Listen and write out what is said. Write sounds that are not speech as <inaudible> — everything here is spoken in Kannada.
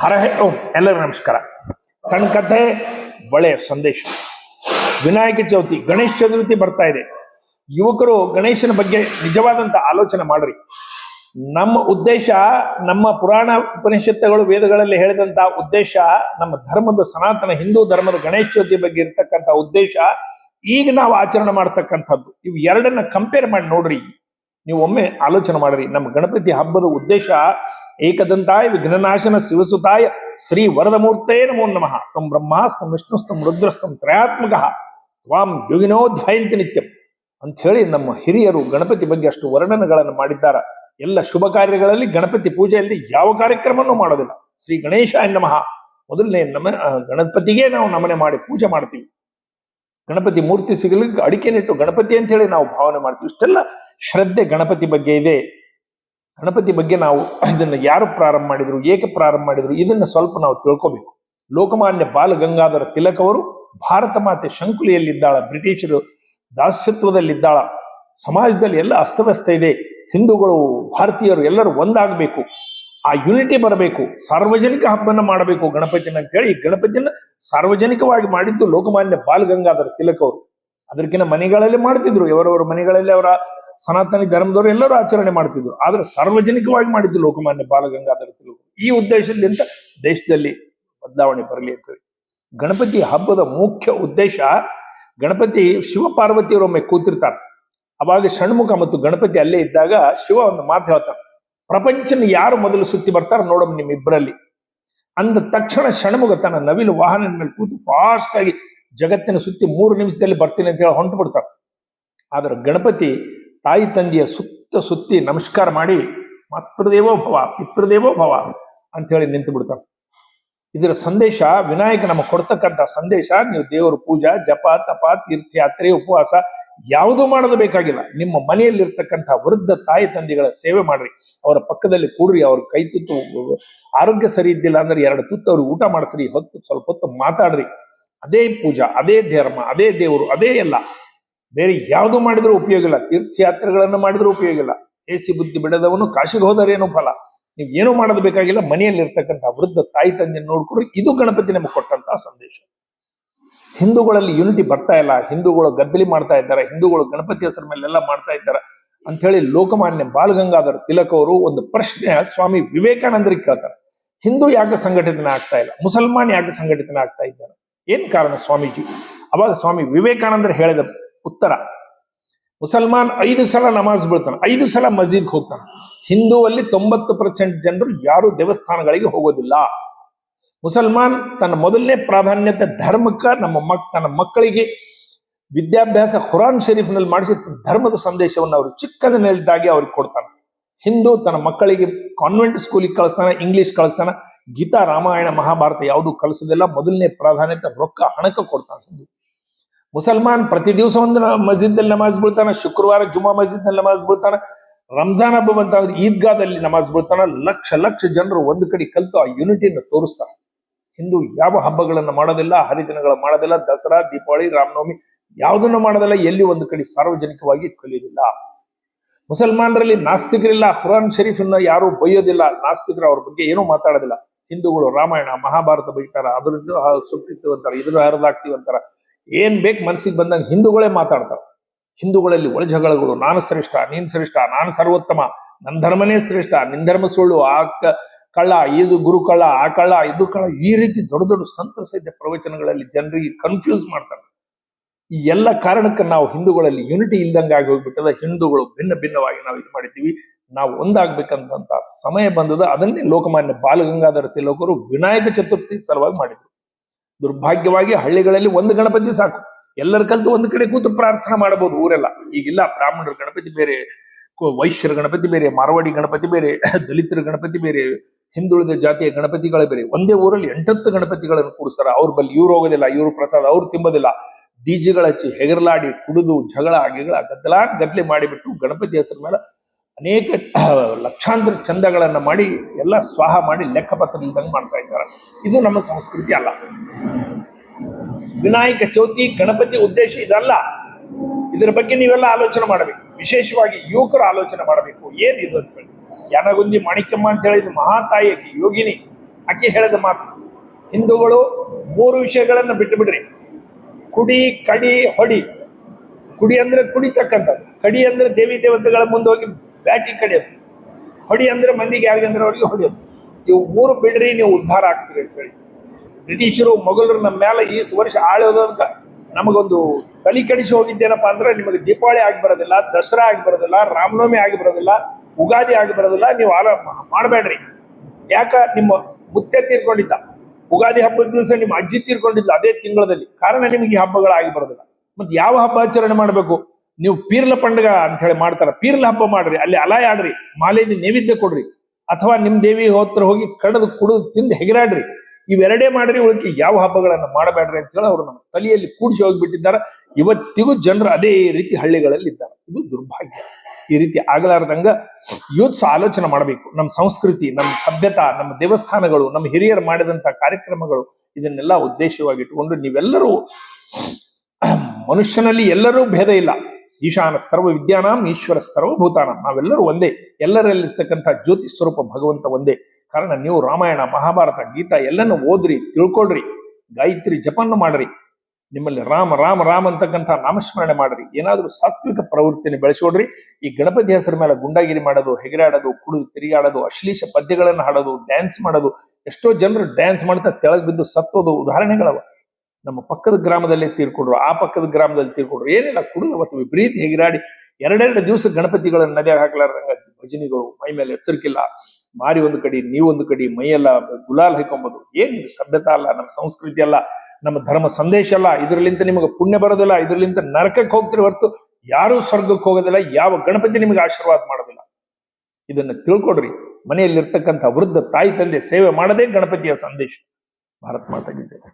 ಹರ ಹೇ ಓಂ, ಎಲ್ಲರಿಗೂ ನಮಸ್ಕಾರ. ಸಣ್ಣ ಕಥೆ ಒಳ್ಳೆಯ ಸಂದೇಶ. ವಿನಾಯಕ ಚೌತಿ, ಗಣೇಶ ಚತುರ್ಥಿ ಬರ್ತಾ ಇದೆ. ಯುವಕರು ಗಣೇಶನ ಬಗ್ಗೆ ನಿಜವಾದಂತ ಆಲೋಚನೆ ಮಾಡ್ರಿ. ನಮ್ಮ ಉದ್ದೇಶ, ನಮ್ಮ ಪುರಾಣ ಉಪನಿಷತ್ತುಗಳು, ವೇದಗಳಲ್ಲಿ ಹೇಳಿದಂತ ಉದ್ದೇಶ, ನಮ್ಮ ಧರ್ಮದ ಸನಾತನ ಹಿಂದೂ ಧರ್ಮದ ಗಣೇಶ ಚೌತಿ ಬಗ್ಗೆ ಇರ್ತಕ್ಕಂಥ ಉದ್ದೇಶ, ಈಗ ನಾವು ಆಚರಣೆ ಮಾಡ್ತಕ್ಕಂಥದ್ದು. ಇವು ಎರಡನ್ನ ಕಂಪೇರ್ ಮಾಡಿ ನೋಡ್ರಿ. ನೀವು ಒಮ್ಮೆ ಆಲೋಚನೆ ಮಾಡಿರಿ. ನಮ್ಮ ಗಣಪತಿ ಹಬ್ಬದ ಉದ್ದೇಶ ಏಕದಂತಾಯ ವಿಘ್ನನಾಶನ ಶಿವಸುತಾಯ ಶ್ರೀ ವರದಮೂರ್ತೇ ನಮೋ ನಮಃ. ತಂ ಬ್ರಹ್ಮಾಸ್ತಂ ವಿಷ್ಣುಸ್ತಂ ರುದ್ರಸ್ತಂ ತ್ರಯಾತ್ಮಕ. ತ್ವಾಂ ಯೋಗಿನೋ ಧ್ಯಾಯಂತಿ ನಿತ್ಯಂ. ಹೇಳಿ ನಮ್ಮ ಹಿರಿಯರು ಗಣಪತಿ ಬಗ್ಗೆ ಅಷ್ಟು ವರ್ಣನೆಗಳನ್ನು ಮಾಡಿದ್ದಾರೆ. ಎಲ್ಲ ಶುಭ ಕಾರ್ಯಗಳಲ್ಲಿ ಗಣಪತಿ ಪೂಜೆಯಲ್ಲಿ ಯಾವ ಕಾರ್ಯಕ್ರಮವನ್ನು ಮಾಡೋದಿಲ್ಲ. ಶ್ರೀ ಗಣೇಶ ನಮಃ. ಮೊದಲನೇ ನಮ ಗಣಪತಿಗೆ ನಾವು ನಮನೆ ಮಾಡಿ ಪೂಜೆ ಮಾಡ್ತೀವಿ. ಗಣಪತಿ ಮೂರ್ತಿ ಸಿಗಲಿಕ್ಕೆ ಅಡಿಕೆ ನೆಟ್ಟು ಗಣಪತಿ ಅಂತ ಹೇಳಿ ನಾವು ಭಾವನೆ ಮಾಡ್ತೀವಿ. ಇಷ್ಟೆಲ್ಲ ಶ್ರದ್ಧೆ ಗಣಪತಿ ಬಗ್ಗೆ ಇದೆ. ಗಣಪತಿ ಬಗ್ಗೆ ನಾವು ಇದನ್ನ ಯಾರು ಪ್ರಾರಂಭ ಮಾಡಿದ್ರು, ಏಕೆ ಪ್ರಾರಂಭ ಮಾಡಿದ್ರು, ಇದನ್ನ ಸ್ವಲ್ಪ ನಾವು ತಿಳ್ಕೋಬೇಕು. ಲೋಕಮಾನ್ಯ ಬಾಲ ಗಂಗಾಧರ ತಿಲಕ್ ಅವರು ಭಾರತ ಮಾತೆ ಶಂಕುಲಿಯಲ್ಲಿದ್ದಾಳ, ಬ್ರಿಟಿಷರು ದಾಸ್ಯತ್ವದಲ್ಲಿದ್ದಾಳ, ಸಮಾಜದಲ್ಲಿ ಎಲ್ಲ ಅಸ್ತವ್ಯಸ್ತ ಇದೆ, ಹಿಂದೂಗಳು, ಭಾರತೀಯರು ಎಲ್ಲರೂ ಒಂದಾಗಬೇಕು. ಆ ಯುನಿಟಿ ಬರಬೇಕು ಸಾರ್ವಜನಿಕ ಹಬ್ಬನ ಮಾಡಬೇಕು ಗಣಪತಿನ ಅಂತ ಹೇಳಿ ಗಣಪತಿನ ಸಾರ್ವಜನಿಕವಾಗಿ ಮಾಡಿದ್ದು ಲೋಕಮಾನ್ಯ ಬಾಲ್ ಗಂಗಾಧರ ತಿಲಕ್ ಅವರು. ಅದಕ್ಕಿಂತ ಮನೆಗಳಲ್ಲಿ ಮಾಡ್ತಿದ್ರು ಇವರವರ ಮನೆಗಳಲ್ಲಿ ಅವರ ಸನಾತನ ಧರ್ಮದವರು ಎಲ್ಲರೂ ಆಚರಣೆ ಮಾಡ್ತಿದ್ರು. ಆದ್ರೆ ಸಾರ್ವಜನಿಕವಾಗಿ ಮಾಡಿದ್ದು ಲೋಕಮಾನ್ಯ ಬಾಲ ಗಂಗಾಧರ ತಿಲಕ್ ಈ ಉದ್ದೇಶದಿಂದ ದೇಶದಲ್ಲಿ ಬದಲಾವಣೆ ಬರಲಿ ಅಂತ ಗಣಪತಿ ಹಬ್ಬದ ಮುಖ್ಯ ಉದ್ದೇಶ, ಗಣಪತಿ ಶಿವ ಪಾರ್ವತಿಯವರೊಮ್ಮೆ ಕೂತಿರ್ತಾರೆ. ಅವಾಗ ಷಣ್ಮುಖ ಮತ್ತು ಗಣಪತಿ ಅಲ್ಲೇ ಇದ್ದಾಗ ಶಿವ ಒಂದು ಮಾತು ಹೇಳ್ತಾನೆ ಪ್ರಪಂಚನ ಯಾರು ಮೊದಲು ಸುತ್ತಿ ಬರ್ತಾರ ನೋಡಮ್ ನಿಮ್ಮಿಬ್ಬರಲ್ಲಿ. ಅಂದ ತಕ್ಷಣ ಷಣ್ಮುಗ ತನ್ನ ನವಿಲು ವಾಹನದ ಮೇಲೆ ಕೂತು ಫಾಸ್ಟ್ ಆಗಿ ಜಗತ್ತಿನ ಸುತ್ತಿ ಮೂರು ನಿಮಿಷದಲ್ಲಿ ಬರ್ತೀನಿ ಅಂತ ಹೇಳಿ ಹೊಂಟು ಬಿಡ್ತಾರೆ ಆದ್ರೆ ಗಣಪತಿ ತಾಯಿ ತಂದೆಯ ಸುತ್ತ ಸುತ್ತಿ ನಮಸ್ಕಾರ ಮಾಡಿ, ಮಾತೃದೇವೋ ಭವ, ಪಿತೃದೇವೋ ಭವ ಅಂತ ಹೇಳಿ ನಿಂತು ಬಿಡ್ತಾನೆ. ಇದರ ಸಂದೇಶ, ವಿನಾಯಕ ನಮಗೆ ಕೊಡ್ತಕ್ಕಂಥ ಸಂದೇಶ, ನೀವು ದೇವರ ಪೂಜಾ, ಜಪ, ತಪ, ತೀರ್ಥಯಾತ್ರೆ, ಉಪವಾಸ ಯಾವುದು ಮಾಡೋದು ಬೇಕಾಗಿಲ್ಲ. ನಿಮ್ಮ ಮನೆಯಲ್ಲಿರ್ತಕ್ಕಂಥ ವೃದ್ಧ ತಾಯಿ ತಂದೆಗಳ ಸೇವೆ ಮಾಡ್ರಿ. ಅವರ ಪಕ್ಕದಲ್ಲಿ ಕೂಡ್ರಿ, ಅವ್ರ ಕೈ ತುತ್ತು, ಆರೋಗ್ಯ ಸರಿ ಇದ್ದಿಲ್ಲ ಅಂದ್ರೆ ಎರಡು ತುತ್ತು ಅವ್ರಿಗೆ ಊಟ ಮಾಡಿಸ್ರಿ, ಹೊತ್ತು, ಸ್ವಲ್ಪ ಹೊತ್ತು ಮಾತಾಡ್ರಿ. ಅದೇ ಪೂಜಾ, ಅದೇ ಧರ್ಮ, ಅದೇ ದೇವರು, ಅದೇ ಎಲ್ಲ. ಬೇರೆ ಯಾವುದು ಮಾಡಿದ್ರೂ ಉಪಯೋಗ ಇಲ್ಲ. ತೀರ್ಥಯಾತ್ರೆಗಳನ್ನು ಮಾಡಿದ್ರೂ ಉಪಯೋಗ ಇಲ್ಲ. ಏಸಿ ಬುದ್ಧಿ ಬಿಡದವನು ಕಾಶಿಗೆ ಹೋದರೇನು ಫಲ? ನೀವು ಏನೂ ಮಾಡೋದು ಬೇಕಾಗಿಲ್ಲ, ಮನೆಯಲ್ಲಿ ಇರ್ತಕ್ಕಂಥ ವೃದ್ಧ ತಾಯಿ ತಂದೆ ನೋಡ್ಕೊಂಡು ಇದು ಗಣಪತಿ ನಮಗೆ ಕೊಟ್ಟಂತ ಸಂದೇಶ. ಹಿಂದೂಗಳಲ್ಲಿ ಯೂನಿಟಿ ಬರ್ತಾ ಇಲ್ಲ, ಹಿಂದೂಗಳು ಗದ್ದಲಿ ಮಾಡ್ತಾ ಇದ್ದಾರೆ, ಹಿಂದೂಗಳು ಗಣಪತಿ ಹೆಸರ ಮೇಲೆಲ್ಲ ಮಾಡ್ತಾ ಇದ್ದಾರೆ ಅಂತ ಹೇಳಿ ಲೋಕಮಾನ್ಯ ಬಾಲಗಂಗಾಧರ ತಿಲಕ್ ಅವರು ಒಂದು ಪ್ರಶ್ನೆ ಸ್ವಾಮಿ ವಿವೇಕಾನಂದರಿಗೆ ಕೇಳ್ತಾರೆ. ಹಿಂದೂ ಯಾಕೆ ಸಂಘಟನೆ ಆಗ್ತಾ ಇಲ್ಲ, ಮುಸಲ್ಮಾನ್ ಯಾಕೆ ಸಂಘಟನೆ ಆಗ್ತಾ ಇದ್ದಾರೆ. ಏನ್ ಕಾರಣ ಸ್ವಾಮೀಜಿ? ಅವಾಗ ಸ್ವಾಮಿ ವಿವೇಕಾನಂದರು ಹೇಳಿದ ಉತ್ತರ ಮುಸಲ್ಮಾನ್ ಐದು ಸಲ ನಮಾಜ್ ಬೀಳ್ತಾನೆ, ಐದು ಸಲ ಮಸ್ಜಿದ್ಗೆ ಹೋಗ್ತಾನೆ. ಹಿಂದೂ ಅಲ್ಲಿ ತೊಂಬತ್ತು ಪರ್ಸೆಂಟ್ ಜನರು ಯಾರು ದೇವಸ್ಥಾನಗಳಿಗೆ ಹೋಗೋದಿಲ್ಲ. ಮುಸಲ್ಮಾನ್ ತನ್ನ ಮೊದಲನೇ ಪ್ರಾಧಾನ್ಯತೆ ಧರ್ಮಕ್ಕ, ನಮ್ಮ ಮಕ್, ತನ್ನ ಮಕ್ಕಳಿಗೆ ವಿದ್ಯಾಭ್ಯಾಸ ಖುರಾನ್ ಶರೀಫ್ನಲ್ಲಿ ಮಾಡಿಸಿ ಧರ್ಮದ ಸಂದೇಶವನ್ನು ಅವರು ಚಿಕ್ಕದಲ್ಲಿದ್ದಾಗೆ ಅವ್ರಿಗೆ ಕೊಡ್ತಾನೆ. ಹಿಂದೂ ತನ್ನ ಮಕ್ಕಳಿಗೆ ಕಾನ್ವೆಂಟ್ ಸ್ಕೂಲಿಗೆ ಕಳಿಸ್ತಾನೆ ಇಂಗ್ಲಿಷ್ ಕಳಿಸ್ತಾನೆ, ಗೀತಾ ರಾಮಾಯಣ ಮಹಾಭಾರತ ಯಾವುದು ಕಲಿಸೋದಿಲ್ಲ, ಮೊದಲನೇ ಪ್ರಾಧಾನ್ಯತೆ ರೊಕ್ಕ ಹಣಕ್ಕೆ ಕೊಡ್ತಾನೆ ಹಿಂದೂ. ಮುಸಲ್ಮಾನ್ ಪ್ರತಿ ದಿವಸ ಒಂದು ನಮಾಜ್ ಬೀಳ್ತಾನೆ, ಶುಕ್ರವಾರ ಜುಮಾ ಮಸ್ಜಿದ್ನಲ್ಲಿ ನಮಾಜ್ ಬೀಳ್ತಾನೆ, ರಂಜಾನ್ ಹಬ್ಬ ಬಂತಾದ್ರೆ ಈದ್ಗಾದಲ್ಲಿ ನಮಾಜ್ ಬೀಳ್ತಾನೆ, ಲಕ್ಷ ಲಕ್ಷ ಜನರು ಒಂದು ಕಡೆ ಕಲಿತು ಆ ಯೂನಿಟಿಯನ್ನು ತೋರಿಸ್ತಾರೆ. ಹಿಂದೂ ಯಾವ ಹಬ್ಬಗಳನ್ನು ಮಾಡೋದಿಲ್ಲ, ಹರಿದಿನಗಳ ಮಾಡೋದಿಲ್ಲ, ದಸರಾ, ದೀಪಾವಳಿ, ರಾಮನವಮಿ ಯಾವುದನ್ನು ಮಾಡೋದಿಲ್ಲ, ಎಲ್ಲಿ ಒಂದು ಕಡೆ ಸಾರ್ವಜನಿಕವಾಗಿ ಕಲಿಯೋದಿಲ್ಲ. ಮುಸಲ್ಮಾನರಲ್ಲಿ ನಾಸ್ತಿಕರಿಲ್ಲ ಖುರಾನ್ ಶರೀಫನ್ನ ಯಾರು ಬೈಯೋದಿಲ್ಲ ನಾಸ್ತಿಕರು ಅವ್ರ ಬಗ್ಗೆ ಏನೂ ಮಾತಾಡೋದಿಲ್ಲ. ಹಿಂದೂಗಳು ರಾಮಾಯಣ, ಮಹಾಭಾರತ ಬೈತಾರ ಅದರಿಂದ ಸುಟ್ಟಿತ್ತು ಅಂತಾರ ಇದ್ರ ಹರಿದಾಕ್ತಿವಿ ಅಂತಾರ. ಏನ್ ಬೇಕು ಮನಸ್ಸಿಗೆ ಬಂದಂಗೆ ಹಿಂದೂಗಳೇ ಮಾತಾಡ್ತಾರೆ. ಹಿಂದೂಗಳಲ್ಲಿ ಒಳ ಜಗಳಗಳು, ನಾನು ಶ್ರೇಷ್ಠ, ನೀನ್ ಶ್ರೇಷ್ಠ, ನಾನು ಸರ್ವೋತ್ತಮ ನನ್ನ ಧರ್ಮನೇ ಶ್ರೇಷ್ಠ, ನಿನ್ ಧರ್ಮ ಸುಳ್ಳು, ಆ ಕಳ್ಳ, ಇದು ಗುರು ಕಳ್ಳ, ಆ ಕಳ್ಳ, ಇದು ಕಳ್ಳ, ಈ ರೀತಿ ದೊಡ್ಡ ದೊಡ್ಡ ಸಂತ ಸಹಿತ ಪ್ರವಚನಗಳಲ್ಲಿ ಜನರಿಗೆ ಕನ್ಫ್ಯೂಸ್ ಮಾಡ್ತಾರೆ. ಈ ಎಲ್ಲ ಕಾರಣಕ್ಕೆ ನಾವು ಹಿಂದೂಗಳಲ್ಲಿ ಯುನಿಟಿ ಇಲ್ದಂಗೆ ಆಗಿ ಹೋಗ್ಬಿಟ್ಟದ, ಹಿಂದೂಗಳು ಭಿನ್ನ ಭಿನ್ನವಾಗಿ ನಾವು ಇದು ಮಾಡಿದ್ದೀವಿ. ನಾವು ಒಂದಾಗ್ಬೇಕಂತ ಸಮಯ ಬಂದದ, ಅದನ್ನೇ ಲೋಕಮಾನ್ಯ ಬಾಲಗಂಗಾಧರ ತಿಲಕರು ವಿನಾಯಕ ಚತುರ್ಥಿ ಸಲುವಾಗಿ ಮಾಡಿದ್ರು. ದುರ್ಭಾಗ್ಯವಾಗಿ ಹಳ್ಳಿಗಳಲ್ಲಿ ಒಂದು ಗಣಪತಿ ಸಾಕು. ಎಲ್ಲರ ಕಲ್ತು ಒಂದು ಕಡೆ ಕೂತು ಪ್ರಾರ್ಥನೆ ಮಾಡಬಹುದು ಊರೆಲ್ಲ. ಈಗಿಲ್ಲ, ಬ್ರಾಹ್ಮಣರ ಗಣಪತಿ ಬೇರೆ ವೈಶ್ಯರ ಗಣಪತಿ ಬೇರೆ, ಮಾರವಾಡಿ ಗಣಪತಿ ಬೇರೆ, <coughs> ದಲಿತರ ಗಣಪತಿ ಬೇರೆ, ಹಿಂದುಳಿದ ಜಾತಿಯ ಗಣಪತಿಗಳ ಬೇರೆ. ಒಂದೇ ಊರಲ್ಲಿ ಎಂಟತ್ತು ಗಣಪತಿಗಳನ್ನು ಕೂಡಿಸ್ತಾರೆ ಅವ್ರ ಬಲ್ಲಿ ಇವ್ರು ಹೋಗೋದಿಲ್ಲ, ಇವ್ರು ಪ್ರಸಾದ ಅವ್ರು ತಿಂಬೋದಿಲ್ಲ. ಡಿಜಿಗಳ ಹಚ್ಚಿ ಹೆಗರ್ಲಾಡಿ, ಕುಡಿದು, ಜಗಳ, ಗಿಗಳ ಗದ್ದಲ ಗದ್ದಲೆ ಮಾಡಿಬಿಟ್ಟು ಗಣಪತಿ ಹೆಸರ ಮೇಲೆ ಅನೇಕ ಲಕ್ಷಾಂತರ ಚಂದಗಳನ್ನು ಮಾಡಿ, ಎಲ್ಲ ಸ್ವಾಹ ಮಾಡಿ ಲೆಕ್ಕಪತ್ರ ಇದ್ದಂಗೆ ಮಾಡ್ತಾ ಇದ್ದಾರೆ. ಇದು ನಮ್ಮ ಸಂಸ್ಕೃತಿ ಅಲ್ಲ. ವಿನಾಯಕ ಚೌತಿ, ಗಣಪತಿ ಉದ್ದೇಶ ಇದಲ್ಲ. ಇದರ ಬಗ್ಗೆ ನೀವೆಲ್ಲ ಆಲೋಚನೆ ಮಾಡಬೇಕು. ವಿಶೇಷವಾಗಿ ಯುವಕರು ಆಲೋಚನೆ ಮಾಡಬೇಕು. ಏನು ಇದು ಅಂತ ಹೇಳಿ. ಯಾನಗುಂದಿ ಮಾಣಿಕ್ಯಮ್ಮ ಅಂತ ಹೇಳಿದ ಮಹಾತಾಯಿ ಯೋಗಿನಿ. ಆಕೆ ಹೇಳಿದ ಮಾತು. ಹಿಂದೂಗಳು ಮೂರು ವಿಷಯಗಳನ್ನು ಬಿಟ್ಟು ಬಿಡ್ರಿ ಕುಡಿ, ಕಡಿ, ಹೊಡಿ. ಕುಡಿ ಅಂದ್ರೆ ಕುಡಿತಕ್ಕಂಥದ್ದು. ಕಡಿ ಅಂದ್ರೆ ದೇವಿ ದೇವತೆಗಳ ಮುಂದೆ ಹೋಗಿ ಬ್ಯಾಟಿ ಕಡಿಯೋದು. ಹೊಡಿ ಅಂದ್ರೆ ಮಂದಿಗೆ ಯಾರಿಗಂದ್ರೆ ಅವ್ರಿಗೆ ಹೊಡಿಯೋದು. ಇವು ಮೂರು ಬಿಡ್ರಿ ನೀವು ಉದ್ಧಾರ ಆಗ್ತೀರಿ ಅಂತ ಹೇಳಿ. ಬ್ರಿಟಿಷರು ಮೊಘಲರು ನಮ್ಮ ಮೇಲೆ ಈ ವರ್ಷ ಆಳೋದು ಅಂತ ನಮಗೊಂದು ತಲೆ ಕಡಿಸಿ ಹೋಗಿದ್ದೇನಪ್ಪ ಅಂದ್ರೆ ನಿಮಗೆ ದೀಪಾವಳಿ ಆಗಿ ಬರೋದಿಲ್ಲ, ದಸರಾ ಆಗಿ ಬರೋದಿಲ್ಲ, ರಾಮನವಮಿ ಆಗಿ ಬರೋದಿಲ್ಲ, ಉಗಾದಿ ಆಗಿ ಬರೋದಿಲ್ಲ, ನೀವು ಆಲ ಮಾಡಬೇಡ್ರಿ. ಯಾಕ? ನಿಮ್ಮ ಮುತ್ತೆ ತೀರ್ಕೊಂಡಿದ್ದ. ಉಗಾದಿ ಹಬ್ಬದ ದಿವಸ ನಿಮ್ಮ ಅಜ್ಜಿ ತೀರ್ಕೊಂಡಿದ್ದ ಅದೇ ತಿಂಗಳಲ್ಲಿ. ಕಾರಣ ನಿಮಗೆ ಈ ಹಬ್ಬಗಳಾಗಿ ಬರೋದಿಲ್ಲ. ಮತ್ತೆ ಯಾವ ಹಬ್ಬ ಆಚರಣೆ ಮಾಡಬೇಕು? ನೀವು ಪೀರ್ಲ ಪಂಡಗ ಅಂತ ಹೇಳಿ ಮಾಡ್ತಾರ. ಪೀರ್ಲ ಹಬ್ಬ ಮಾಡ್ರಿ, ಅಲ್ಲಿ ಅಲಾಯ ಆಡ್ರಿ ಮಾಲೆಯಿಂದ ನೈವೇದ್ಯ ಕೊಡ್ರಿ, ಅಥವಾ ನಿಮ್ ದೇವಿ ಹೋತ್ರ ಹೋಗಿ ಕಡದು ಕುಡಿದು ತಿಂದು ಹೆಗರಾಡ್ರಿ, ಇವೆರಡೇ ಮಾಡ್ರಿ, ಉಳಿಕೆ ಯಾವ ಹಬ್ಬಗಳನ್ನ ಮಾಡಬೇಡ್ರಿ ಅಂತ ಹೇಳಿ ಅವರು ನಮ್ಮ ತಲೆಯಲ್ಲಿ ಕೂಡಿಸಿ ಹೋಗಿಬಿಟ್ಟಿದ್ದಾರೆ. ಇವತ್ತಿಗೂ ಜನರು ಅದೇ ರೀತಿ ಹಳ್ಳಿಗಳಲ್ಲಿ ಇದ್ದಾರೆ. ಇದು ದುರ್ಭಾಗ್ಯ. ಈ ರೀತಿ ಆಗಲಾರ್ದಂಗ ಯೂತ್ಸ್ ಆಲೋಚನೆ ಮಾಡಬೇಕು. ನಮ್ಮ ಸಂಸ್ಕೃತಿ ನಮ್ಮ ಸಭ್ಯತಾ, ನಮ್ಮ ದೇವಸ್ಥಾನಗಳು, ನಮ್ಮ ಹಿರಿಯರು ಮಾಡಿದಂತ ಕಾರ್ಯಕ್ರಮಗಳು ಇದನ್ನೆಲ್ಲ ಉದ್ದೇಶವಾಗಿ ಇಟ್ಟುಕೊಂಡು ನೀವೆಲ್ಲರೂ ಮನುಷ್ಯನಲ್ಲಿ ಎಲ್ಲರೂ ಭೇದ ಇಲ್ಲ. ಈಶಾನ ಸರ್ವ ವಿದ್ಯಾನಾಂ ಈಶ್ವರ ಸರ್ವಭೂತಾನಾಂ ನಾವೆಲ್ಲರೂ ಒಂದೇ, ಎಲ್ಲರಲ್ಲಿರ್ತಕ್ಕಂಥ ಜ್ಯೋತಿ ಸ್ವರೂಪ ಭಗವಂತ ಒಂದೇ. ಕಾರಣ ನೀವು ರಾಮಾಯಣ, ಮಹಾಭಾರತ, ಗೀತಾ ಎಲ್ಲನ್ನು ಓದ್ರಿ, ತಿಳ್ಕೊಳ್ರಿ, ಗಾಯತ್ರಿ ಜಪನ್ನು ಮಾಡ್ರಿ. ನಿಮ್ಮಲ್ಲಿ ರಾಮ ರಾಮ ರಾಮ ಅಂತಕ್ಕಂಥ ನಾಮಸ್ಮರಣೆ ಮಾಡ್ರಿ. ಏನಾದರೂ ಸಾತ್ವಿಕ ಪ್ರವೃತ್ತಿಯನ್ನು ಬೆಳೆಸ್ಕೊಡ್ರಿ. ಈ ಗಣಪತಿ ಹೆಸರ ಮೇಲೆ ಗುಂಡಾಗಿರಿ ಮಾಡೋದು, ಹೆಗರಾಡೋದು, ಕುಡಿದು, ತಿರುಗಾಡೋದು, ಅಶ್ಲೀಷ ಪದ್ಯಗಳನ್ನು ಹಾಡೋದು ಡ್ಯಾನ್ಸ್ ಮಾಡೋದು, ಎಷ್ಟೋ ಜನರು ಡ್ಯಾನ್ಸ್ ಮಾಡ್ತಾ ತೆಳಗ್ ಬಿದ್ದು ಸತ್ತೋದು ಉದಾಹರಣೆಗಳವ. ನಮ್ಮ ಪಕ್ಕದ ಗ್ರಾಮದಲ್ಲೇ ತೀರ್ಕೊಂಡ್ರು, ಆ ಪಕ್ಕದ ಗ್ರಾಮದಲ್ಲಿ ತೀರ್ಕೊಂಡ್ರು. ಏನಿಲ್ಲ, ಕುಡಿದು ಅವತ್ತು ವಿಪರೀತ ಹೆಗರಾಡಿ ಎರಡೆರಡು ದಿವಸ ಗಣಪತಿಗಳನ್ನ ನದಿಯ ಹಾಕ್ಲಾರ್ದಂಗ ಭಜನಿಗಳು ಮೈ ಮೇಲೆ ಎಚ್ಚರಿಕಿಲ್ಲ ಮಾರಿ ಒಂದು ಕಡಿ ನೀವೊಂದು ಕಡಿ, ಮೈಯೆಲ್ಲ ಗುಲಾಲ್ ಹಾಕೊಂಬೋದು. ಏನಿದು ಸಭ್ಯತಾ ಅಲ್ಲ, ನಮ್ಮ ಸಂಸ್ಕೃತಿ ಅಲ್ಲ, ನಮ್ಮ ಧರ್ಮ ಸಂದೇಶ ಅಲ್ಲ. ಇದರಲ್ಲಿಂತ ನಿಮಗೆ ಪುಣ್ಯ ಬರೋದಿಲ್ಲ ಇದರಲ್ಲಿಂತ ನರಕಕ್ಕೆ ಹೋಗ್ತಿರಿ ಹೊರತು ಯಾರೂ ಸ್ವರ್ಗಕ್ಕೆ ಹೋಗೋದಿಲ್ಲ, ಯಾವ ಗಣಪತಿ ನಿಮಗೆ ಆಶೀರ್ವಾದ ಮಾಡೋದಿಲ್ಲ. ಇದನ್ನ ತಿಳ್ಕೊಡ್ರಿ. ಮನೆಯಲ್ಲಿರ್ತಕ್ಕಂಥ ವೃದ್ಧ ತಾಯಿ, ತಂದೆ ಸೇವೆ ಮಾಡದೇ ಗಣಪತಿಯ ಸಂದೇಶ. ಭಾರತ್ ಮಾತಾಗಿದ್ದೇನೆ